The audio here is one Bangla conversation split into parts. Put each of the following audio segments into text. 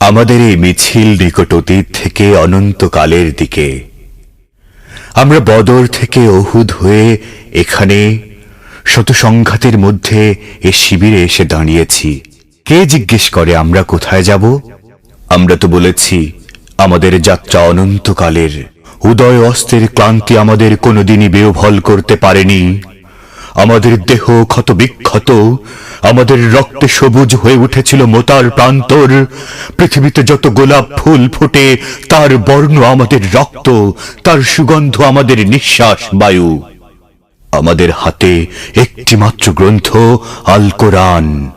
আমাদের এই মিছিল নিকট অতীত থেকে অনন্তকালের দিকে। আমরা বদর থেকে অহুদ হয়ে এখানে শত সংঘাতের মধ্যে এ শিবিরে এসে দাঁড়িয়েছি। কে জিজ্ঞেস করে আমরা কোথায় যাব? আমরা তো বলেছি, আমাদের যাত্রা অনন্তকালের। উদয় অস্তের ক্লান্তি আমাদের কোনোদিনই বেওভল করতে পারেনি। আমাদের দেহ ক্ষত বিক্ষত আমাদের রক্তে সবুজ হয়ে উঠেছিল মোতার প্রান্তর। পৃথিবীতে যত গোলাপ ফুল ফোটে, তার বর্ণ আমাদের রক্ত, তার সুগন্ধ আমাদের নিঃশ্বাস বায়ু। আমাদের হাতে একটি মাত্র গ্রন্থ, আল কোরআন।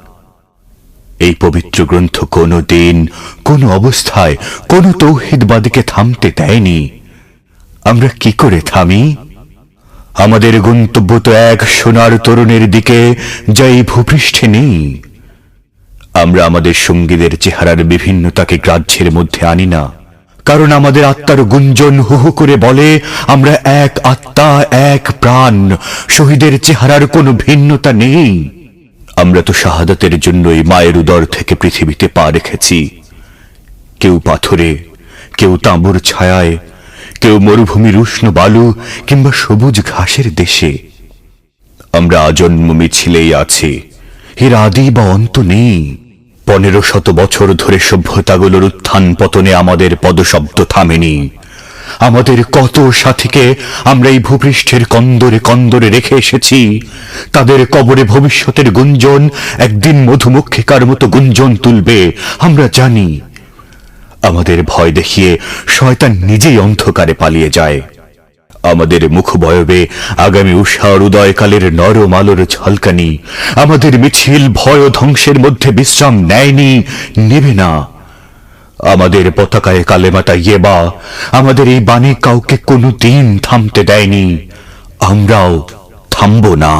এই পবিত্র গ্রন্থ কোনো দিন, কোনো অবস্থায়, কোনো তৌহিদবাদীকে থামতে দেয়নি। আমরা কি করে থামি? আমাদের গন্তব্য তো এক সোনার তরুণের দিকে যা এই ভূপৃষ্ঠে নেই। আমরা আমাদের সঙ্গীদের চেহারার বিভিন্নতাকে গ্রাহ্যের মধ্যে আনি না, কারণ আমাদের আত্মার গুঞ্জন হু হু করে বলে, আমরা এক আত্মা, এক প্রাণ, শহীদের চেহারার কোনো ভিন্নতা নেই। আমরা তো শাহাদাতের জন্যই মায়ের উদর থেকে পৃথিবীতে পা রেখেছি। কেউ পাথরে, কেউ তাঁবুর ছায়ায় কেউ মরুভূমির উষ্ণ বালু কিংবা সবুজ ঘাসের দেশে। আমরা আজন্ম মিছিলেই আছি। এর আদি বা অন্ত নেই। পনেরো শত বছর ধরে সভ্যতাগুলোর উত্থান পতনে আমাদের পদশব্দ থামেনি। আমাদের কত সাথীকে আমরা এই ভূপৃষ্ঠের কন্দরে কন্দরে রেখে এসেছি। তাদের কবরে ভবিষ্যতের গুঞ্জন একদিন মধুমক্ষিকার মতো গুঞ্জন তুলবে। আমরা জানি আমাদের ভয় দেখিয়ে শয়তান নিজেই অন্ধকারে পালিয়ে যায়। আমাদের মুখবয়বে আগামী উষার উদয়কালের নরম আলোর ঝলকানি, আমাদের মিছিল ভয় ধ্বংসের মধ্যে বিশ্রাম নেয়নি, নেবে না। আমাদের পতাকায় কালেমাটা ইয়েবা, আমাদের এই বাণী কাউকে কোনো দিন থামতে দেয়নি। আমরাও থামবো না।